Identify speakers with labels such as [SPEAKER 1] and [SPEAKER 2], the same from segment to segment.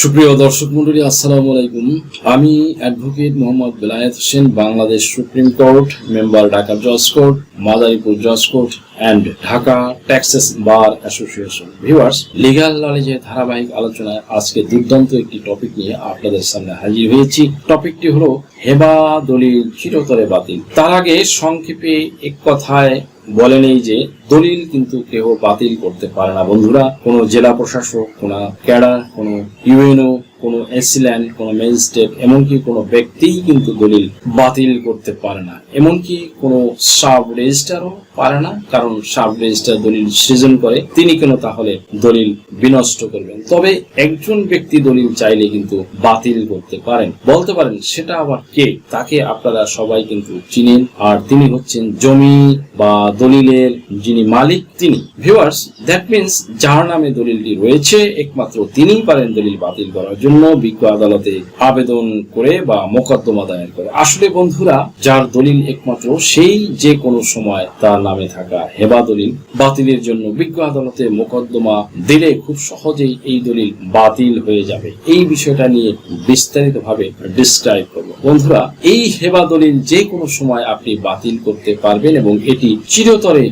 [SPEAKER 1] সুপ্রিয় দর্শক মন্ডলী আসসালামু আলাইকুম। আমি advocate Mohammad Belayet Hossain, Bangladesh supreme court, member Dhaka জজ কোর্ট, মাদারীপুর জজ court and Dhaka taxes bar association viewers legal নলেজের ধারাবাহিক আলোচনায় আজকে দুর্দান্ত একটি টপিক নিয়ে আপনাদের সামনে হাজির হয়েছি। টপিকটি হলো হেবা দলিল চিরতরে বাতিল। তার আগে সংক্ষেপে এক কথায় বলে নেই যে দলিল কিন্তু কেউ বাতিল করতে পারে না। বন্ধুরা, কোনো জেলা প্রশাসক, কোনো ক্যাডার, কোনো ইউএনও, কোনো এসিল্যান্ড কোনো ম্যাজিস্ট্রেট, এমনকি কোনো ব্যক্তিই কিন্তু দলিল বাতিল করতে পারে না। এমনকি কোনো সাব রেজিস্টারও পারে না, কারণ সাব রেজিস্টার দলিল সৃজন করে। তিনি কেন তাহলে দলিল বিনষ্ট করবেন? তবে একজন ব্যক্তি দলিল চাইলে কিন্তু বাতিল করতে পারেন। বলতে পারেন, সেটা আবার কে? তাকে আপনারা সবাই কিন্তু চিনেন, আর তিনি হচ্ছেন জমি বা দলিলের যিনি মালিক, তিনি। ভিউয়ার্স দ্যাট মিনস যার নামে দলিলটি রয়েছে, একমাত্র তিনিই পারেন দলিল বাতিল করার জন্য। বিজ্ঞ আদালতে আবেদন করে বা মোকদ্দমা দায়ের করে। আসলে বন্ধুরা, যার দলিল একমাত্র, সেই যে কোনো সময় তার নামে থাকা হেবা দলিল বাতিলের জন্য বিজ্ঞ আদালতে মোকদ্দমা দিলে খুব সহজেই এই দলিল বাতিল হয়ে যাবে। এই বিষয়টা নিয়ে বিস্তারিত ভাবে ডিসক্রাইব করব। বন্ধুরা, এই হেবা দলিল যে কোনো সময় আপনি বাতিল করতে পারবেন এবং এটি চিরতরে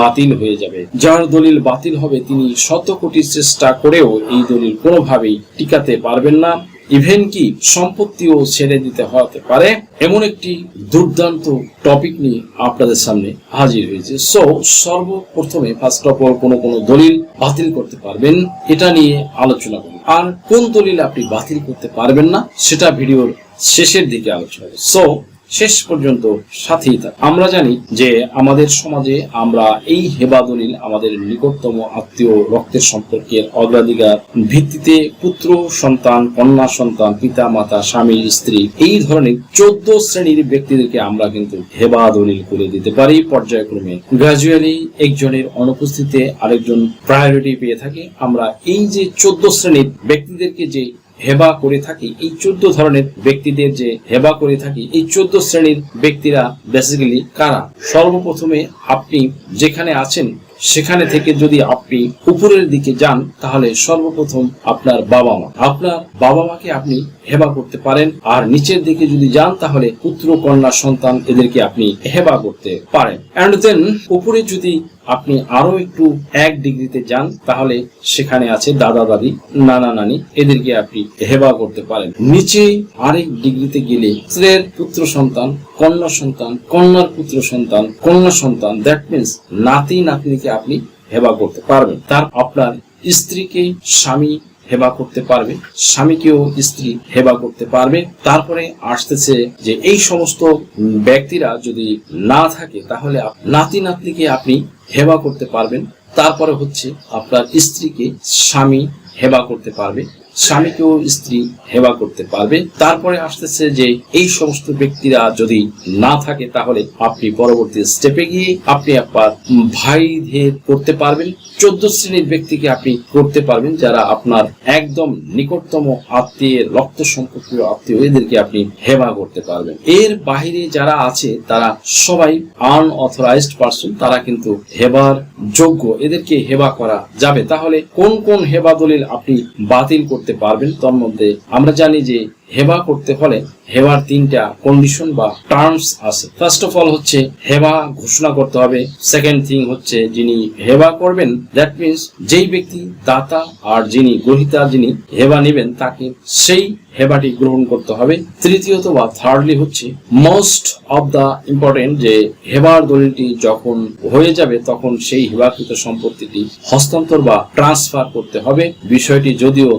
[SPEAKER 1] বাতিল হয়ে যাবে। যার দলিল বাতিল হবে তিনি শত কোটি চেষ্টা করেও এই দলিল কোনোভাবেই টিকাতে পারবেন না। ইভেন কি সম্পত্তিও ছেড়ে দিতে হতে পারে, এমন একটি দুর্দান্ত টপিক নিয়ে আপনাদের সামনে হাজির হয়েছে। সো সর্বপ্রথমে ফার্স্ট অফ অল কোনো কোনো দলিল বাতিল করতে পারবেন, এটা নিয়ে আলোচনা করুন আর কোন দলিল আপনি বাতিল করতে পারবেন না, সেটা ভিডিওর শেষের দিকে আলোচনা সো শেষ পর্যন্ত সাথেই থাক। আমরা জানি যে আমাদের সমাজে আমরা এই হেবা দলিল আমাদের নিকটতম আত্মীয় রক্তের সম্পর্কের অগ্রাধিকার ভিত্তিতে পুত্র সন্তান, কন্যা সন্তান পিতা মাতা স্বামী, স্ত্রী এই ধরনের চোদ্দ শ্রেণির ব্যক্তিদেরকে আমরা কিন্তু হেবা দলিল করে দিতে পারি। পর্যায়ক্রমে গ্রাজুয়ালি একজনের অনুপস্থিতিতে আরেকজন প্রায়োরিটি পেয়ে থাকে। আমরা এই যে চোদ্দ শ্রেণির ব্যক্তিদেরকে যে হেবা করে থাকি, এই চোদ্দ ধরনের ব্যক্তিদের যে হেবা করে থাকি, এই চোদ্দ শ্রেণির ব্যক্তিরা বেসিক্যালি কারা? সর্বপ্রথমে আপনি যেখানে আছেন, সেখানে থেকে যদি আপনি উপরের দিকে যান, তাহলে সর্বপ্রথম আপনার বাবা মা আপনার বাবা মাকে আপনি হেবা করতে পারেন, আর নিচের দিকে যদি যান, তাহলে পুত্র, কন্যা, সন্তান এদেরকে আপনি হেবা করতে পারেন। অ্যান্ড দেন উপরে যদি আপনি আরও একটু এক ডিগ্রিতে যান, তাহলে সেখানে আছে দাদা দাদি, নানা নানি, এদেরকে আপনি হেবা করতে পারেন। নিচে আরেক ডিগ্রিতে গেলে স্ত্রীর পুত্র সন্তান, কন্যা সন্তান, কন্যার পুত্র সন্তান, কন্যা সন্তান দ্যাট মিনস নাতি, নাতনিকে আপনি হেবা করতে পারবেন। তার আপনার স্ত্রীকে স্বামী হেবা করতে পারবে, স্বামীকেও স্ত্রী হেবা করতে পারবে। তারপরে আসতেছে যে এই সমস্ত ব্যক্তিরা যদি না থাকে, তাহলে নাতি, নাতনিকে আপনি হেবা করতে পারবেন। তারপরে হচ্ছে আপনার স্ত্রীকে স্বামী হেবা করতে পারবে, স্বামীকেও স্ত্রী হেবা করতে পারবে। তারপরে আসতেছে যে এই সমস্ত ব্যক্তিরা যদি না থাকে তাহলে আপনি পরবর্তী স্টেপে গিয়ে আপনি আপনার ভাইদের করতে পারবেন। চোদ্দ শ্রেণির ব্যক্তিকে আপনি করতে পারবেন যারা আপনার একদম নিকটতম আত্মীয়ের রক্ত সম্পর্কীয় আত্মীয়, এদেরকে আপনি হেবা করতে পারবেন। এর বাইরে যারা আছে, তারা সবাই আনঅথরাইজড পার্সন তারা কিন্তু হেবার যোগ্য। এদেরকে হেবা করা যাবে। তাহলে কোন কোন হেবা দলিল আপনি বাতিল করতে পারবেন। তার মধ্যে আমরা জানি যে হেবা করতে হলে হেবার তিনটা কন্ডিশন বা টার্মস আছে। ফার্স্ট অফ অল হচ্ছে হেবা ঘোষণা করতে হবে। সেকেন্ড থিং হচ্ছে যিনি হেবা করবেন দ্যাট মিনস যেই ব্যক্তি দাতা আর যিনি গ্রহিতা, যিনি হেবা নেবেন, তাকে সেই হেবাটি গ্রহণ করতে হবে। তৃতীয়ত বা থার্ডলি হচ্ছে মোস্ট অফ দা ইম্পর্টেন্ট যে হেবার দলিলটি যখন হয়ে যাবে, তখন সেই হেবাকৃত সম্পত্তিটি হস্তান্তর বা ট্রান্সফার করতে হবে। বিষয়টি যদিও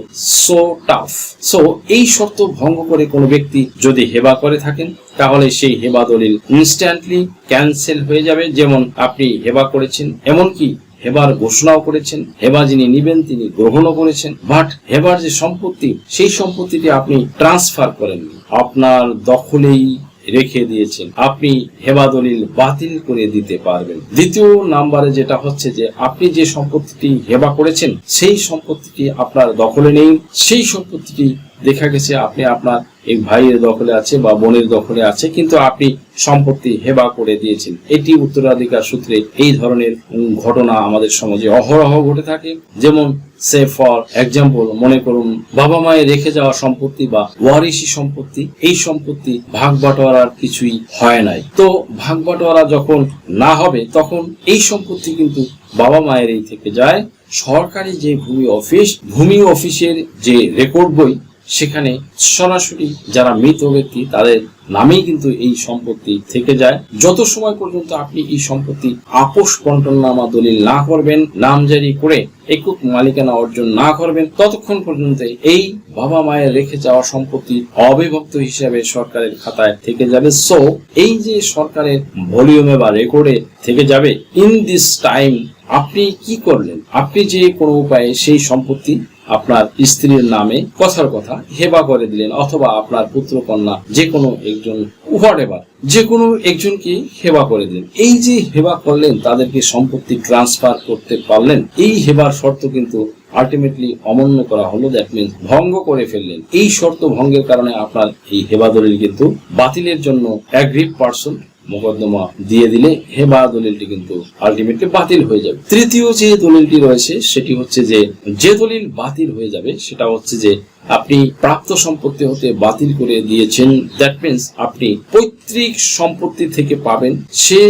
[SPEAKER 1] সো টাফ সো এই শর্ত ভঙ্গ করে কোনো ব্যক্তি যদি হেবা করে থাকেন, তাহলে সেই হেবা দলিল ইনস্ট্যান্টলি ক্যান্সেল হয়ে যাবে। যেমন আপনি হেবা করেছেন, এমনকি হেবার ঘোষণাও করেছেন, হেবা যিনি নিবেন তিনি গ্রহণও করেছেন। বাট হেবার যে সম্পত্তি, সেই সম্পত্তিটি আপনি ট্রান্সফার করেননি। আপনার দখলেই রেখে দিয়েছেন। আপনি হেবা দলিল বাতিল করে দিতে পারবেন। দ্বিতীয় নাম্বারে যেটা হচ্ছে যে, আপনি যে সম্পত্তিটি হেবা করেছেন, সেই সম্পত্তিটি আপনার দখলে নেই। সেই সম্পত্তিটি দেখা গেছে আপনি আপনার এই ভাইয়ের দখলে আছে বা বোনের দখলে আছে, কিন্তু আপনি সম্পত্তি হেবা করে দিয়েছেন। এটি উত্তরাধিকার সূত্রে এই ধরনের ঘটনা আমাদের সমাজে অহরহ ঘটে থাকে। যেমন সে ফর এক্সাম্পল মনে করুন, বাবা মায়ের রেখে যাওয়া সম্পত্তি বা ওয়ারিশি সম্পত্তি, এই সম্পত্তি ভাগ বাটোয়ারার কিছুই হয় নাই। তো ভাগ বাটোয়ারা যখন না হবে, তখন এই সম্পত্তি কিন্তু বাবা মায়ের এই থেকে যায়। সরকারি যে ভূমি অফিস ভূমি অফিসের যে রেকর্ড বই সেখানে সরাসরি যারা মৃত ব্যক্তি, তাদের নামেই কিন্তু এই সম্পত্তি থেকে যায়। যত সময় পর্যন্ত আপনি এই সম্পত্তি আপোষ বন্টননামা দলিল না করবেন নামজারি করে একক মালিকানা অর্জন না করবেন, ততক্ষণ পর্যন্ত এই বাবা মায়ের রেখে যাওয়া সম্পত্তি অবিভক্ত হিসাবে সরকারের খাতায় থেকে যাবে। সো এই যে সরকারের ভলিউমে বা রেকর্ডে থেকে যাবে ইন দিস টাইম আপনি কি করলেন? আপনি যে কোনো উপায়ে সেই সম্পত্তি আপনার স্ত্রীর নামে কথার কথা, হেবা করে দিলেন, অথবা আপনার পুত্র কন্যা যে কোনো একজন হোয়াট যে কোনো একজনকে হেবা করে দিলেন। এই যে হেবা করলেন, তাদেরকে সম্পত্তি ট্রান্সফার করতে পারলেন। এই হেবার শর্ত কিন্তু আলটিমেটলি অমান্য করা হলো দ্যাট মিনস ভঙ্গ করে ফেললেন। এই শর্ত ভঙ্গের কারণে আপনার এই হেবা দলিল কিন্তু বাতিলের জন্য অ্যাগ্রিড পার্সন মোকদ্দমা দিয়ে দিলে হেবা দলিলটি কিন্তু আলটিমেটলি বাতিল হয়ে যাবে। তৃতীয় যে দলিলটি রয়েছে, সেটি হচ্ছে যে যে দলিল বাতিল হয়ে যাবে, সেটা হচ্ছে যে আপনি প্রাপ্ত সম্পত্তি হতে বাতিল করে দিয়েছেন। দ্যাট মিনস আপনি পৈতৃক সম্পত্তি থেকে পাবেন সে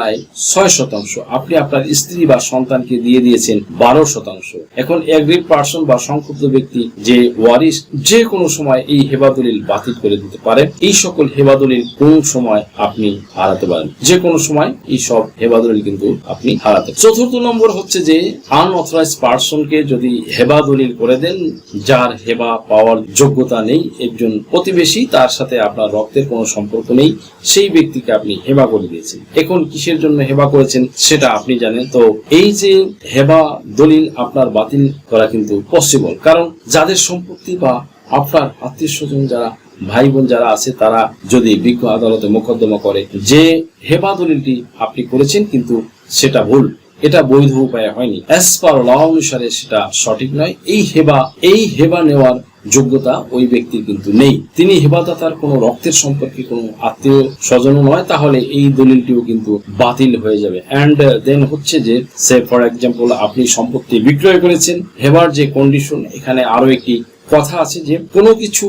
[SPEAKER 1] লাইফ ছয় শতাংশ। আপনি আপনার স্ত্রী বা সন্তানকে দিয়ে দিয়েছেন বারো শতাংশ। এখন এগ্রিড পার্সন বা সংক্ষুব্ধ ব্যক্তি যে ওয়ারিস যে কোনো সময় এই হেবা দলিল বাতিল করে দিতে পারে। এই সকল হেবা দলিল কোন সময় আপনি হারাতে পারেন। যে কোনো সময় এই সব হেবা দলিল কিন্তু আপনি হারাতে চতুর্থ নম্বর হচ্ছে যে আনঅথরাইজ পার্সনকে যদি হেবা দলিল করে দেন, যার হেবা পাওয়ার যোগ্যতা নেই, একজন প্রতিবেশী তার সাথে আপনার রক্তের কোনো সম্পর্ক নেই, সেই ব্যক্তিকে আপনি হেবা করে দিয়েছেন। এখন কিসের জন্য হেবা করেছেন, সেটা আপনি জানেন। তো এই যে হেবা দলিল আপনার বাতিল করা কিন্তু পসিবল কারণ যাদের সম্পত্তি বা আপনার আত্মীয় স্বজন যারা ভাই বোন যারা আছে, তারা যদি বিজ্ঞ আদালতে মোকদ্দমা করে, যে হেবা দলিলটি আপনি করেছেন কিন্তু সেটা ভুল, এটা বৈধ উপায়ে হয়নি। অ্যাজ পার ল অনুসারে সেটা সঠিক নয়। এই হেবা এই হেবা নেওয়ার যোগ্যতা ওই ব্যক্তির কিন্তু নেই। তিনি হেবাদাতার কোনো রক্তের সম্পর্কে কোনো আত্মীয় স্বজনও নয়, তাহলে এই দলিলটিও কিন্তু বাতিল হয়ে যাবে। অ্যান্ড দেন হচ্ছে যে সে ফর এক্সাম্পল আপনি সম্পত্তি বিক্রয় করেছেন, হেবার যে কন্ডিশন এখানে আরও একটি কথা আছে যে কোনো কিছু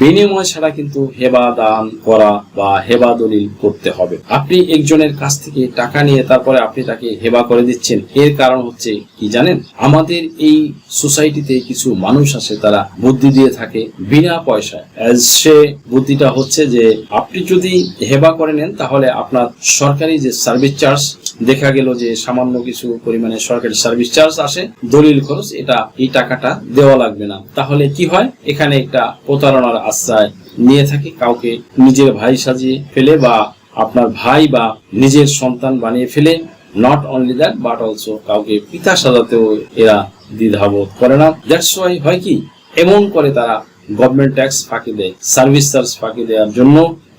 [SPEAKER 1] বিনিময় ছাড়া কিন্তু হেবা দান করা বা হেবা দলিল করতে হবে। আপনি একজনের কাছ থেকে টাকা নিয়ে তারপরে আপনি তাকে হেবা করে দিচ্ছেন, এর কারণ হচ্ছে কি জানেন? আমাদের এই সোসাইটিতে কিছু মানুষ আছে তারা বুদ্ধি দিয়ে থাকে বিনা পয়সায়। সে বুদ্ধিটা হচ্ছে যে আপনি যদি হেবা করে নেন, তাহলে আপনার সরকারি যে সার্ভিস চার্জ, দেখা গেল যে সামান্য কিছু পরিমাণে সরকারি সার্ভিস চার্জ আসে, দলিল খরচ, এটা এই টাকাটা দেওয়া লাগবে না। তাহলে কি হয়? এখানে একটা প্রতারণার আশ্রয় নিয়ে থাকে, কাউকে নিজের ভাই সাজিয়ে ফেলে বা আপনার ভাই বা নিজের সন্তান বানিয়ে ফেলে। Not only that but also কাউকে পিতা সাজাতেও এরা দ্বিধাবোধ করে না। দ্যাটস ওয়াই হয় কি? এমন করে তারা গভর্নমেন্ট ট্যাক্স ফাঁকি দেয় সার্ভিস চার্জ ফাঁকি দেওয়ার জন্য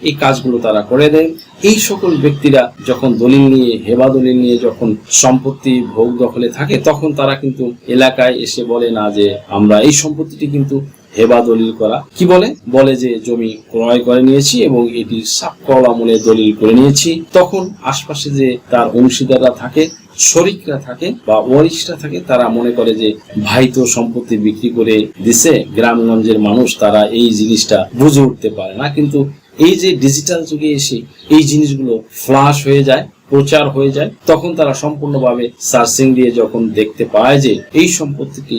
[SPEAKER 1] এই কাজগুলো তারা করে দেয়। এই সকল ব্যক্তিরা যখন দলিল নিয়ে, হেবা দলিল নিয়ে যখন সম্পত্তি ভোগ দখলে থাকে, তখন তারা কিন্তু এলাকায় এসে বলে না যে আমরা এই সম্পত্তিটি কিন্তু হেবা দলিল করা। কি বলে? বলে যে জমি ক্রয় করে নিয়েছি এবং এটি সাপকল আমলে দলিল করে নিয়েছি। তখন আশপাশে যে তার অংশীদাররা থাকে, শরিকরা থাকে বা ওয়ারিশরা থাকে, তারা মনে করে যে ভাই তো সম্পত্তি বিক্রি করে দিছে, গ্রামগঞ্জের মানুষ, তারা এই জিনিসটা বুঝে উঠতে পারে না। কিন্তু এই যে ডিজিটাল যুগে এসে এই জিনিসগুলো ফ্লাশ হয়ে যায়, প্রচার হয়ে যায়, তখন তারা সম্পূর্ণভাবে সার্চিং দিয়ে যখন দেখতে পায় যে এই সম্পত্তিটি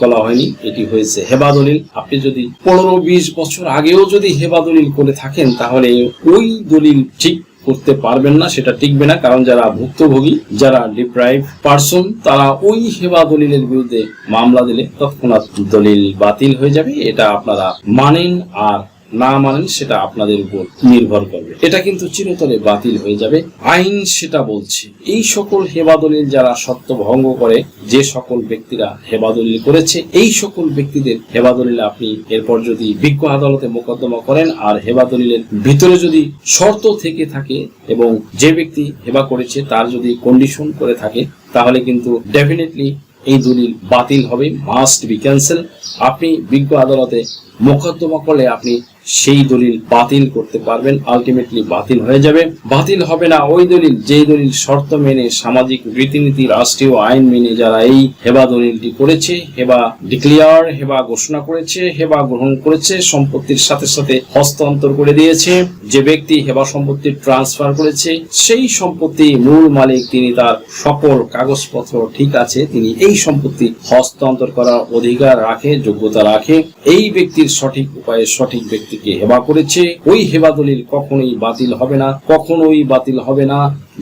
[SPEAKER 1] করা হয়নি, এটি হয়েছে হেবা দলিল। আপনি যদি পনেরো বিশ বছর আগেও যদি হেবা দলিল করে থাকেন, তাহলে ওই দলিল ঠিক করতে পারবেন না, সেটা টিকবে না। কারণ যারা ভুক্তভোগী, যারা ডিপ্রাইভ পার্সন তারা ওই হেবা দলিলের বিরুদ্ধে মামলা দিলে তৎক্ষণাৎ দলিল বাতিল হয়ে যাবে। এটা আপনারা মানেন আর না মানেন সেটা আপনাদের উপর নির্ভর করবে। এটা কিন্তু চিরতরে বাতিল হয়ে যাবে। আইন সেটা বলছে। এই সকল হেবাদলিল যারা সত্য ভঙ্গ করে, যে সকল ব্যক্তিরা হেবাদলিল করেছে, এই সকল ব্যক্তিদের হেবাদলিল আপনি এরপর যদি বিজ্ঞ আদালতে মোকদ্দমা করেন আর হেবাদলিলের ভিতরে যদি শর্ত থেকে থাকে এবং যে ব্যক্তি হেবা করেছে তার যদি কন্ডিশন করে থাকে, তাহলে কিন্তু ডেফিনেটলি এই দলিল বাতিল হবে। মাস্ট বি ক্যান্সেল আপনি বিজ্ঞ আদালতে মোকদ্দমা করলে আপনি সেই দলিল বাতিল করতে পারবেন আলটিমেটলি বাতিল হয়ে যাবে। বাতিল হবে না ওই দলিল যেই দলিল শর্ত মেনে সামাজিক রীতিনীতি, রাষ্ট্রীয় আইন মেনে যারা এই হেবা দলিলটি করেছে, হেবা ডিক্লিয়ার হেবা ঘোষণা করেছে, হেবা গ্রহণ করেছে, সম্পত্তির সাথে সাথে হস্তান্তর করে দিয়েছে, যে ব্যক্তি হেবা সম্পত্তি ট্রান্সফার করেছে, সেই সম্পত্তি মূল মালিক তিনি তার সকল কাগজপত্র ঠিক আছে, তিনি এই সম্পত্তি হস্তান্তর করার অধিকার রাখে, যোগ্যতা রাখে, এই ব্যক্তির সঠিক উপায়ে সঠিক ব্যক্তিকে হেবা করেছে, ওই হেবা দলিল কখনোই বাতিল হবে না, কখনোই বাতিল হবে না।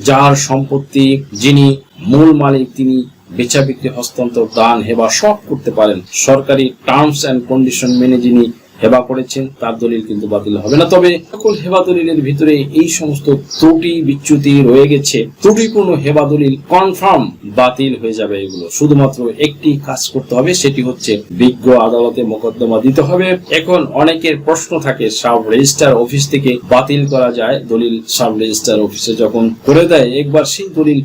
[SPEAKER 1] যার সম্পত্তি যিনি মূল মালিক, তিনি বেচা বিক্রি হস্তান্তর, দান, হেবা সব করতে পারেন। সরকারি টার্মস অ্যান্ড কন্ডিশন মেনে যিনি হেবা করেছেন, তার দলিল কিন্তু বাতিল হবে না। তবে সকল হেবা দলিলের ভিতরে এই সমস্ত ত্রুটি, বিচ্যুতি রয়ে গেছে। ত্রুটিপূর্ণ হেবা দলিল কনফার্ম বাতিল হয়ে যাবে এগুলো। শুধুমাত্র একটি কাজ করতে হবে, সেটি হচ্ছে বিজ্ঞ আদালতে মোকদ্দমা দিতে হবে। এখন অনেকের প্রশ্ন থাকে, সাব রেজিস্ট্রার অফিস থেকে বাতিল করা যায়? দলিল সাব রেজিস্ট্রার অফিসে যখন করে দেয়, একবার সেই দলিল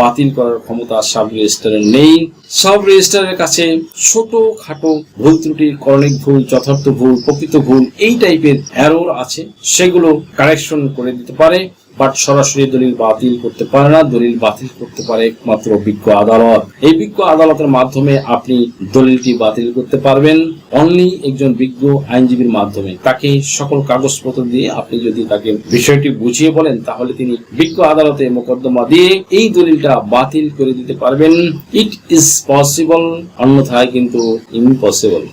[SPEAKER 1] বাতিল করার ক্ষমতা সাব রেজিস্ট্রারের নেই। সাব রেজিস্ট্রারের কাছে ছোট খাটো ভুল ত্রুটি করণিক ভুল, যথার্থ ভুল, প্রকৃত ভুল, এই টাইপের অ্যারোর আছে। সেগুলো কারেকশন করে দিতে পারে। বাট সরাসরি দলিল বাতিল করতে পারে না, দলিল বাতিল করতে পারে একমাত্র বিজ্ঞ আদালত। এই বিজ্ঞ আদালতের মাধ্যমে আপনি দলিলটি বাতিল করতে পারবেন। অনলি একজন বিজ্ঞ আইনজীবীর মাধ্যমে। তাকে সকল কাগজপত্র দিয়ে আপনি যদি তাকে বিষয়টি বুঝিয়ে বলেন, তাহলে তিনি বিজ্ঞ আদালতে মোকদ্দমা দিয়ে এই দলিলটা বাতিল করে দিতে পারবেন। ইট ইজ পসিবল অন্যথায় কিন্তু ইম্পসিবল